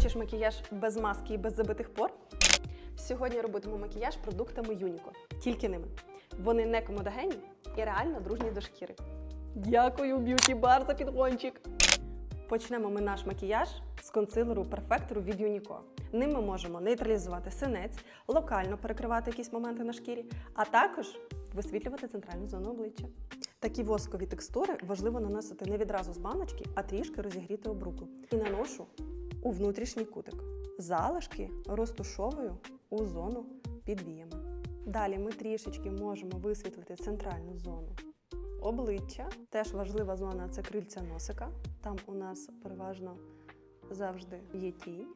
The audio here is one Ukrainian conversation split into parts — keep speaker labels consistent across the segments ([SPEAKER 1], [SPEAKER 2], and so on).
[SPEAKER 1] Хочеш макіяж без маски і без забитих пор? Сьогодні робитиму макіяж продуктами Юніко. Тільки ними. Вони не комодогенні і реально дружні до шкіри. Дякую, б'юті бар за підгончик. Почнемо ми наш макіяж з консилеру перфектору від Юніко. Ним ми можемо нейтралізувати синець, локально перекривати якісь моменти на шкірі, а також висвітлювати центральну зону обличчя. Такі воскові текстури важливо наносити не відразу з баночки, а трішки розігріти об руку. І наношу у внутрішній кутик. Залишки розтушовую у зону під віями. Далі ми трішечки можемо висвітлити центральну зону обличчя. Теж важлива зона це крильця носика. Там у нас переважно завжди є тінь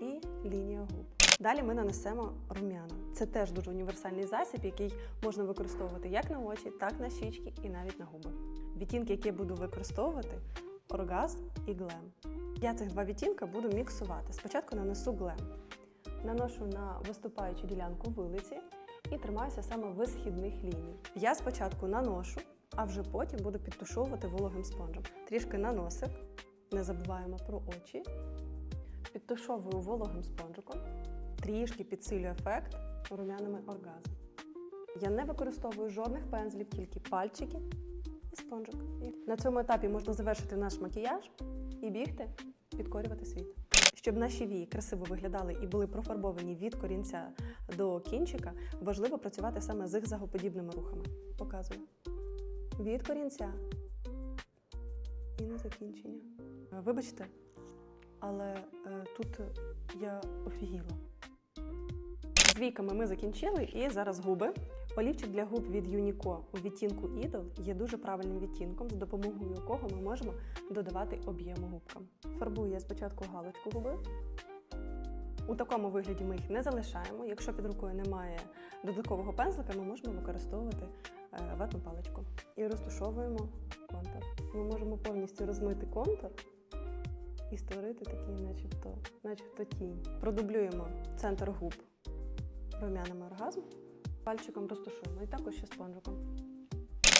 [SPEAKER 1] і лінія губ. Далі ми нанесемо рум'яна. Це теж дуже універсальний засіб, який можна використовувати як на очі, так на щічки і навіть на губи. Відтінки, які я буду використовувати, оргазм і глем. Я цих два відтінка буду міксувати. Спочатку нанесу глем. Наношу на виступаючу ділянку вилиці і тримаюся саме висхідних ліній. Я спочатку наношу, а вже потім буду підтушовувати вологим спонжем. Трішки на носик, не забуваємо про очі. Підтушовую вологим спонжиком, трішки підсилюю ефект румянами оргазм. Я не використовую жодних пензлів, тільки пальчики спонжик. На цьому етапі можна завершити наш макіяж і бігти, підкорювати світ. Щоб наші вії красиво виглядали і були профарбовані від корінця до кінчика, важливо працювати саме зигзагоподібними рухами. Показую. Від корінця і на закінчення. Вибачте, але е, тут я офігіла. З війками ми закінчили і зараз губи. Олівчик для губ від Юніко у відтінку Idol є дуже правильним відтінком, з допомогою якого ми можемо додавати об'єму губкам. Фарбую я спочатку галочку губи. У такому вигляді ми їх не залишаємо. Якщо під рукою немає додаткового пензлика, ми можемо використовувати е, ватну паличку. І розтушовуємо контур. Ми можемо повністю розмити контур і створити такий, начебто, начебто тінь. Продублюємо центр губ румянами оргазм. Пальчиком розташуємо і також ще спонжиком.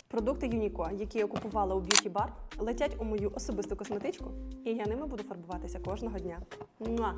[SPEAKER 1] Продукти Юніко, які я купувала у б'юті бар, летять у мою особисту косметичку, і я ними буду фарбуватися кожного дня. Муа!